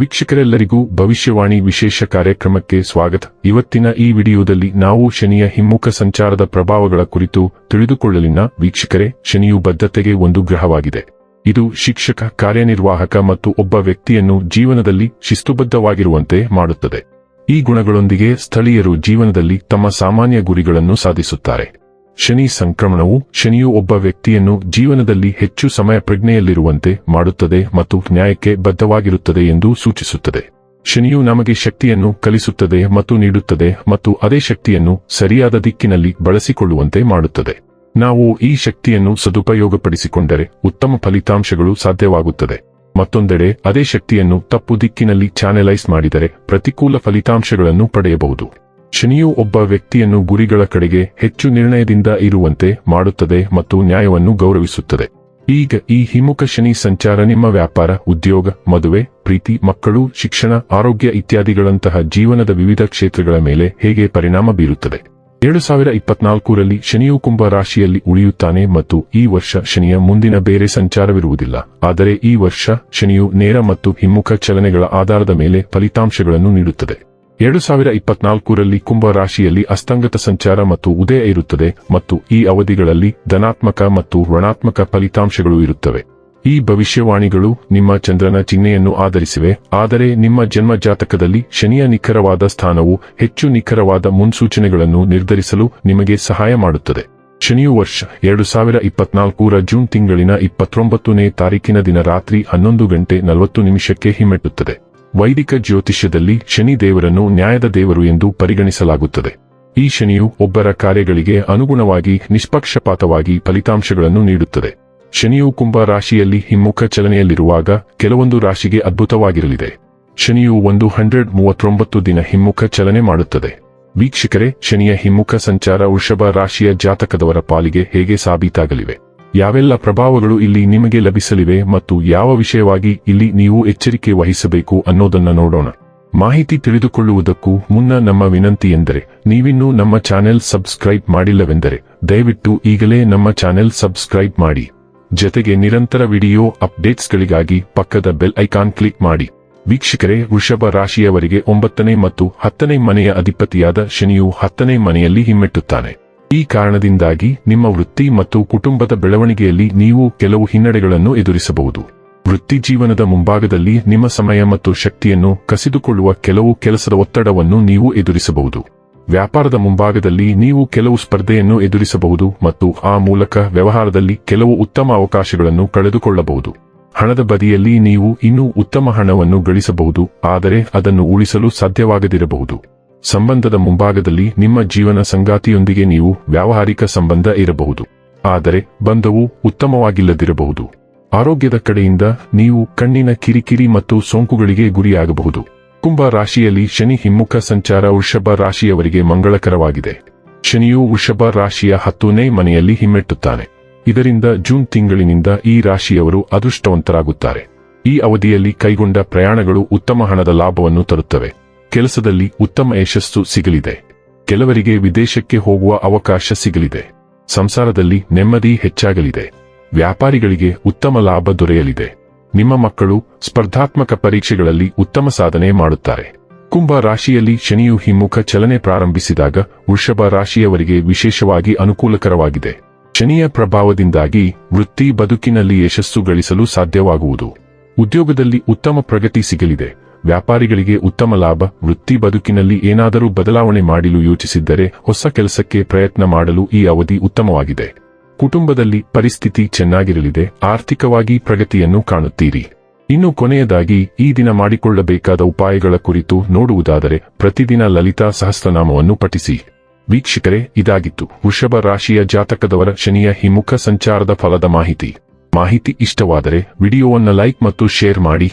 ವೀಕ್ಷಕರೆಲ್ಲರಿಗೂ ಭವಿಷ್ಯವಾಣಿ ವಿಶೇಷ ಕಾರ್ಯಕ್ರಮಕ್ಕೆ ಸ್ವಾಗತ. ಇವತ್ತಿನ ಈ ವಿಡಿಯೋದಲ್ಲಿ ನಾವು ಶನಿಯ ಹಿಮ್ಮುಖ ಸಂಚಾರದ ಪ್ರಭಾವಗಳ ಕುರಿತು ತಿಳಿದುಕೊಳ್ಳಲಿನ ವೀಕ್ಷಕರೇ, ಶನಿಯು ಬದ್ಧತೆಗೆ ಒಂದು ಗ್ರಹವಾಗಿದೆ. ಇದು ಶಿಕ್ಷಕ, ಕಾರ್ಯನಿರ್ವಾಹಕ ಮತ್ತು ಒಬ್ಬ ವ್ಯಕ್ತಿಯನ್ನು ಜೀವನದಲ್ಲಿ ಶಿಸ್ತುಬದ್ಧವಾಗಿರುವಂತೆ ಮಾಡುತ್ತದೆ. ಈ ಗುಣಗಳೊಂದಿಗೆ ಸ್ಥಳೀಯರು ಜೀವನದಲ್ಲಿ ತಮ್ಮ ಸಾಮಾನ್ಯ ಗುರಿಗಳನ್ನು ಸಾಧಿಸುತ್ತಾರೆ. ಶನಿ ಸಂಕ್ರಮಣವು ಶನಿಯು ಒಬ್ಬ ವ್ಯಕ್ತಿಯನ್ನು ಜೀವನದಲ್ಲಿ ಹೆಚ್ಚು ಸಮಯ ಪ್ರಜ್ಞೆಯಲ್ಲಿರುವಂತೆ ಮಾಡುತ್ತದೆ ಮತ್ತು ನ್ಯಾಯಕ್ಕೆ ಬದ್ಧವಾಗಿರುತ್ತದೆ ಎಂದು ಸೂಚಿಸುತ್ತದೆ. ಶನಿಯು ನಮಗೆ ಶಕ್ತಿಯನ್ನು ಕಲಿಸುತ್ತದೆ ಮತ್ತು ನೀಡುತ್ತದೆ ಮತ್ತು ಅದೇ ಶಕ್ತಿಯನ್ನು ಸರಿಯಾದ ದಿಕ್ಕಿನಲ್ಲಿ ಬಳಸಿಕೊಳ್ಳುವಂತೆ ಮಾಡುತ್ತದೆ. ನಾವು ಈ ಶಕ್ತಿಯನ್ನು ಸದುಪಯೋಗಪಡಿಸಿಕೊಂಡರೆ ಉತ್ತಮ ಫಲಿತಾಂಶಗಳು ಸಾಧ್ಯವಾಗುತ್ತದೆ. ಮತ್ತೊಂದೆಡೆ, ಅದೇ ಶಕ್ತಿಯನ್ನು ತಪ್ಪು ದಿಕ್ಕಿನಲ್ಲಿ ಚಾನೆಲೈಸ್ ಮಾಡಿದರೆ ಪ್ರತಿಕೂಲ ಫಲಿತಾಂಶಗಳನ್ನು ಪಡೆಯಬಹುದು. ಶನಿಯು ಒಬ್ಬ ವ್ಯಕ್ತಿಯನ್ನು ಗುರಿಗಳ ಕಡೆಗೆ ಹೆಚ್ಚು ನಿರ್ಣಯದಿಂದ ಇರುವಂತೆ ಮಾಡುತ್ತದೆ ಮತ್ತು ನ್ಯಾಯವನ್ನು ಗೌರವಿಸುತ್ತದೆ. ಈಗ ಈ ಹಿಮ್ಮುಖ ಶನಿ ಸಂಚಾರ ನಿಮ್ಮ ವ್ಯಾಪಾರ, ಉದ್ಯೋಗ, ಮದುವೆ, ಪ್ರೀತಿ, ಮಕ್ಕಳು, ಶಿಕ್ಷಣ, ಆರೋಗ್ಯ ಇತ್ಯಾದಿಗಳಂತಹ ಜೀವನದ ವಿವಿಧ ಕ್ಷೇತ್ರಗಳ ಮೇಲೆ ಹೇಗೆ ಪರಿಣಾಮ ಬೀರುತ್ತದೆ? ಎರಡು ಸಾವಿರ ಇಪ್ಪತ್ನಾಲ್ಕರಲ್ಲಿ ಶನಿಯು ಕುಂಭ ರಾಶಿಯಲ್ಲಿ ಉಳಿಯುತ್ತಾನೆ ಮತ್ತು ಈ ವರ್ಷ ಶನಿಯ ಮುಂದಿನ ಬೇರೆ ಸಂಚಾರವಿರುವುದಿಲ್ಲ. ಆದರೆ ಈ ವರ್ಷ ಶನಿಯು ನೇರ ಮತ್ತು ಹಿಮ್ಮುಖ ಚಲನೆಗಳ ಆಧಾರದ ಮೇಲೆ ಫಲಿತಾಂಶಗಳನ್ನು ನೀಡುತ್ತದೆ. ಎರಡು ಸಾವಿರ ಇಪ್ಪತ್ನಾಲ್ಕರಲ್ಲಿ ಕುಂಭ ರಾಶಿಯಲ್ಲಿ ಅಸ್ತಂಗತ ಸಂಚಾರ ಮತ್ತು ಉದಯ ಇರುತ್ತದೆ ಮತ್ತು ಈ ಅವಧಿಗಳಲ್ಲಿ ಧನಾತ್ಮಕ ಮತ್ತು ಋಣಾತ್ಮಕ ಫಲಿತಾಂಶಗಳು ಇರುತ್ತವೆ. ಈ ಭವಿಷ್ಯವಾಣಿಗಳು ನಿಮ್ಮ ಚಂದ್ರನ ಚಿಹ್ನೆಯನ್ನು ಆಧರಿಸಿವೆ, ಆದರೆ ನಿಮ್ಮ ಜನ್ಮ ಜಾತಕದಲ್ಲಿ ಶನಿಯ ನಿಖರವಾದ ಸ್ಥಾನವು ಹೆಚ್ಚು ನಿಖರವಾದ ಮುನ್ಸೂಚನೆಗಳನ್ನು ನಿರ್ಧರಿಸಲು ನಿಮಗೆ ಸಹಾಯ ಮಾಡುತ್ತದೆ. ಶನಿಯು ವರ್ಷ ಎರಡು ಸಾವಿರ ಇಪ್ಪತ್ನಾಲ್ಕರ ಜೂನ್ ತಿಂಗಳಿನ ಇಪ್ಪತ್ತೊಂಬತ್ತನೇ ತಾರೀಕಿನ ದಿನ ರಾತ್ರಿ ಹನ್ನೊಂದು ಗಂಟೆ ನಲವತ್ತು ನಿಮಿಷಕ್ಕೆ ಹಿಮ್ಮೆಟ್ಟುತ್ತದೆ. ವೈದಿಕ ಜ್ಯೋತಿಷ್ಯದಲ್ಲಿ ಶನಿ ದೇವರನ್ನು ನ್ಯಾಯದ ದೇವರು ಎಂದು ಪರಿಗಣಿಸಲಾಗುತ್ತದೆ. ಈ ಶನಿಯು ಒಬ್ಬರ ಕಾರ್ಯಗಳಿಗೆ ಅನುಗುಣವಾಗಿ ನಿಷ್ಪಕ್ಷಪಾತವಾಗಿ ಫಲಿತಾಂಶಗಳನ್ನು ನೀಡುತ್ತದೆ. ಶನಿಯು ಕುಂಭ ರಾಶಿಯಲ್ಲಿ ಹಿಮ್ಮುಖ ಚಲನೆಯಲ್ಲಿರುವಾಗ ಕೆಲವೊಂದು ರಾಶಿಗೆ ಅದ್ಭುತವಾಗಿರಲಿದೆ. ಶನಿಯು ಒಂದು ಹಂಡ್ರೆಡ್ ಮೂವತ್ತೊಂಬತ್ತು ದಿನ ಹಿಮ್ಮುಖ ಚಲನೆ ಮಾಡುತ್ತದೆ. ವೀಕ್ಷಕರೇ, ಶನಿಯ ಹಿಮ್ಮುಖ ಸಂಚಾರ ವೃಷಭ ರಾಶಿಯ ಜಾತಕದವರ ಪಾಲಿಗೆ ಹೇಗೆ ಸಾಬೀತಾಗಲಿವೆ? ಯಾವೆಲ್ಲ ಪ್ರಭಾವಗಳು ಇಲ್ಲಿ ನಿಮಗೆ ಲಭಿಸಲಿವೆ ಮತ್ತು ಯಾವ ವಿಷಯವಾಗಿ ಇಲ್ಲಿ ನೀವು ಎಚ್ಚರಿಕೆ ವಹಿಸಬೇಕು ಅನ್ನೋದನ್ನ ನೋಡೋಣ. ಮಾಹಿತಿ ತಿಳಿದುಕೊಳ್ಳುವುದಕ್ಕೂ ಮುನ್ನ ನಮ್ಮ ವಿನಂತಿ ಎಂದರೆ, ನೀವಿನ್ನೂ ನಮ್ಮ ಚಾನೆಲ್ ಸಬ್ಸ್ಕ್ರೈಬ್ ಮಾಡಿಲ್ಲವೆಂದರೆ, ದಯವಿಟ್ಟು ಈಗಲೇ ನಮ್ಮ ಚಾನೆಲ್ ಸಬ್ಸ್ಕ್ರೈಬ್ ಮಾಡಿ. ಜತೆಗೆ ನಿರಂತರ ವಿಡಿಯೋ ಅಪ್ಡೇಟ್ಸ್ಗಳಿಗಾಗಿ ಪಕ್ಕದ ಬೆಲ್ ಐಕಾನ್ ಕ್ಲಿಕ್ ಮಾಡಿ. ವೀಕ್ಷಕರೇ, ವೃಷಭ ರಾಶಿಯವರಿಗೆ ಒಂಬತ್ತನೇ ಮತ್ತು ಹತ್ತನೇ ಮನೆಯ ಅಧಿಪತಿಯಾದ ಶನಿಯು ಹತ್ತನೇ ಮನೆಯಲ್ಲಿ ಹಿಮ್ಮೆಟ್ಟುತ್ತಾನೆ. ಈ ಕಾರಣದಿಂದಾಗಿ ನಿಮ್ಮ ವೃತ್ತಿ ಮತ್ತು ಕುಟುಂಬದ ಬೆಳವಣಿಗೆಯಲ್ಲಿ ನೀವು ಕೆಲವು ಹಿನ್ನಡೆಗಳನ್ನು ಎದುರಿಸಬಹುದು. ವೃತ್ತಿ ಜೀವನದ ಮುಂಭಾಗದಲ್ಲಿ ನಿಮ್ಮ ಸಮಯ ಮತ್ತು ಶಕ್ತಿಯನ್ನು ಕಸಿದುಕೊಳ್ಳುವ ಕೆಲವು ಕೆಲಸದ ಒತ್ತಡವನ್ನು ನೀವು ಎದುರಿಸಬಹುದು. ವ್ಯಾಪಾರದ ಮುಂಭಾಗದಲ್ಲಿ ನೀವು ಕೆಲವು ಸ್ಪರ್ಧೆಯನ್ನು ಎದುರಿಸಬಹುದು ಮತ್ತು ಆ ಮೂಲಕ ವ್ಯವಹಾರದಲ್ಲಿ ಕೆಲವು ಉತ್ತಮ ಅವಕಾಶಗಳನ್ನು ಕಳೆದುಕೊಳ್ಳಬಹುದು. ಹಣದ ಬದಿಯಲ್ಲಿ ನೀವು ಇನ್ನೂ ಉತ್ತಮ ಹಣವನ್ನು ಗಳಿಸಬಹುದು, ಆದರೆ ಅದನ್ನು ಉಳಿಸಲು ಸಾಧ್ಯವಾಗದಿರಬಹುದು. ಸಂಬಂಧದ ಮುಂಭಾಗದಲ್ಲಿ ನಿಮ್ಮ ಜೀವನ ಸಂಗಾತಿಯೊಂದಿಗೆ ನೀವು ವ್ಯಾವಹಾರಿಕ ಸಂಬಂಧ ಇರಬಹುದು. ಆದರೆ, ಬಂಧವು ಉತ್ತಮವಾಗಿಲ್ಲದಿರಬಹುದು. ಆರೋಗ್ಯದ ಕಡೆಯಿಂದ ನೀವು ಕಣ್ಣಿನ ಕಿರಿಕಿರಿ ಮತ್ತು ಸೋಂಕುಗಳಿಗೆ ಗುರಿಯಾಗಬಹುದು. ಕುಂಭ ರಾಶಿಯಲ್ಲಿ ಶನಿ ಹಿಮ್ಮುಖ ಸಂಚಾರ ವೃಷಭ ರಾಶಿಯವರಿಗೆ ಮಂಗಳಕರವಾಗಿದೆ. ಶನಿಯು ವೃಷಭ ರಾಶಿಯ ಹತ್ತನೇ ಮನೆಯಲ್ಲಿ ಹಿಮ್ಮೆಟ್ಟುತ್ತಾನೆ. ಇದರಿಂದ ಜೂನ್ ತಿಂಗಳಿನಿಂದ ಈ ರಾಶಿಯವರು ಅದೃಷ್ಟವಂತರಾಗುತ್ತಾರೆ. ಈ ಅವಧಿಯಲ್ಲಿ ಕೈಗೊಂಡ ಪ್ರಯಾಣಗಳು ಉತ್ತಮ ಹಣದ ಲಾಭವನ್ನು ತರುತ್ತವೆ. ಕೆಲಸದಲ್ಲಿ ಉತ್ತಮ ಯಶಸ್ಸು ಸಿಗಲಿದೆ. ಕೆಲವರಿಗೆ ವಿದೇಶಕ್ಕೆ ಹೋಗುವ ಅವಕಾಶ ಸಿಗಲಿದೆ. ಸಂಸಾರದಲ್ಲಿ ನೆಮ್ಮದಿ ಹೆಚ್ಚಾಗಲಿದೆ. ವ್ಯಾಪಾರಿಗಳಿಗೆ ಉತ್ತಮ ಲಾಭ ದೊರೆಯಲಿದೆ. ನಿಮ್ಮ ಮಕ್ಕಳು ಸ್ಪರ್ಧಾತ್ಮಕ ಪರೀಕ್ಷೆಗಳಲ್ಲಿ ಉತ್ತಮ ಸಾಧನೆ ಮಾಡುತ್ತಾರೆ. ಕುಂಭ ರಾಶಿಯಲ್ಲಿ ಶನಿಯು ಹಿಮ್ಮುಖ ಚಲನೆ ಪ್ರಾರಂಭಿಸಿದಾಗ ವೃಷಭ ರಾಶಿಯವರಿಗೆ ವಿಶೇಷವಾಗಿ ಅನುಕೂಲಕರವಾಗಿದೆ. ಶನಿಯ ಪ್ರಭಾವದಿಂದಾಗಿ ವೃತ್ತಿ ಬದುಕಿನಲ್ಲಿ ಯಶಸ್ಸು ಗಳಿಸಲು ಸಾಧ್ಯವಾಗುವುದು. ಉದ್ಯೋಗದಲ್ಲಿ ಉತ್ತಮ ಪ್ರಗತಿ ಸಿಗಲಿದೆ. ವ್ಯಾಪಾರಿಗಳಿಗೆ ಉತ್ತಮ ಲಾಭ, ವೃತ್ತಿ ಬದುಕಿನಲ್ಲಿ ಏನಾದರೂ ಬದಲಾವಣೆ ಮಾಡಲು ಯೋಚಿಸಿದ್ದರೆ ಹೊಸ ಕೆಲಸಕ್ಕೆ ಪ್ರಯತ್ನ ಮಾಡಲು ಈ ಅವಧಿ ಉತ್ತಮವಾಗಿದೆ. ಕುಟುಂಬದಲ್ಲಿ ಪರಿಸ್ಥಿತಿ ಚೆನ್ನಾಗಿರಲಿದೆ, ಆರ್ಥಿಕವಾಗಿ ಪ್ರಗತಿಯನ್ನು ಕಾಣುತ್ತೀರಿ. ಇನ್ನು ಕೊನೆಯದಾಗಿ, ಈ ದಿನ ಮಾಡಿಕೊಳ್ಳಬೇಕಾದ ಉಪಾಯಗಳ ಕುರಿತು ನೋಡುವುದಾದರೆ ಪ್ರತಿದಿನ ಲಲಿತಾ ಸಹಸ್ರನಾಮವನ್ನು ಪಠಿಸಿ. ವೀಕ್ಷಕರೇ, ಇದಾಗಿತ್ತು. ವೃಷಭ ರಾಶಿಯ ಜಾತಕದವರ ಶನಿಯ ಹಿಮುಖ ಸಂಚಾರದ ಫಲದ ಮಾಹಿತಿ. ಮಾಹಿತಿ ಇಷ್ಟವಾದರೆ ವಿಡಿಯೋವನ್ನು ಲೈಕ್ ಮತ್ತು ಶೇರ್ ಮಾಡಿ.